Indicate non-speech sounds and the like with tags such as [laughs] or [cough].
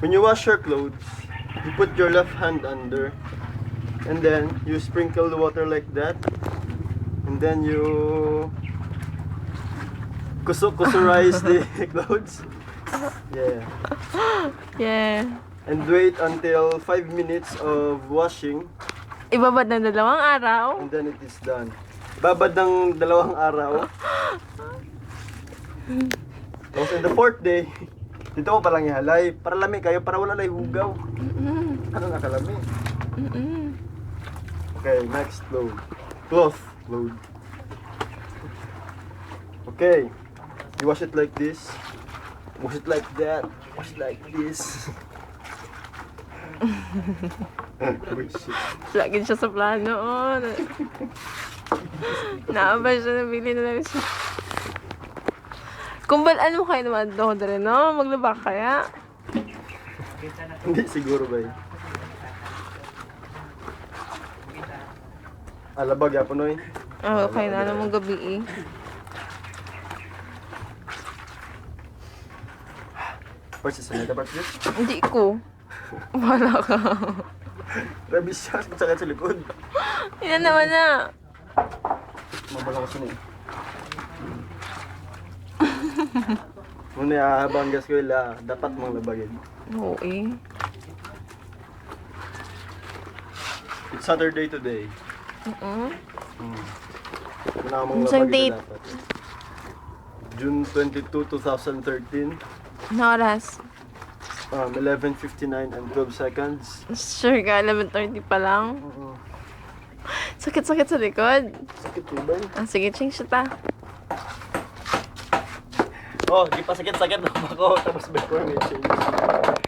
when you wash your clothes, you put your left hand under, and then you sprinkle the water like that, and then you kuso kusurize the [laughs] [laughs] clothes. Yeah. Yeah. And wait until 5 minutes of washing, Ibabad ng dalawang araw. and then it is done. Babad ng dalawang araw. [laughs] Tapos in the fourth day, dito mo palang ihalay. Para lami kayo, para wala lay hugaw. Ano nakalami? Mm-mm. Okay, next load. Cloth load. Okay. You wash it like this. Wash it like that. Wash it like this. [laughs] Lagi siya sa plano. Oh. [laughs] Naabay siya, nabili na lang siya. Kung balaan mo kayo naman doon rin, no? Maglaba kaya? Hindi siguro ba yun? Alabag ya punoy. Oo, oh, kayo na namang gabi eh. First is another part this. Hindi ko. Wala ka. Grabe siya, sakit sa likod. Yan naman na. Mabalang ko sini. Muna habang gas ko ila, dapat mong labagin. Oo eh. It's Saturday today. Mm-mm. Hmm. Muna mong Isang labagin date. na dapat. June 22, 2013. Ano oras? Um, 11.59 and 12 seconds. Sure ka, 11.30 pa lang. Oo. Sakit-sakit sa likod. Sakit po ba? Ah, sige, change ta. Oh, di pa sakit-sakit ako. [laughs] Tapos before may change.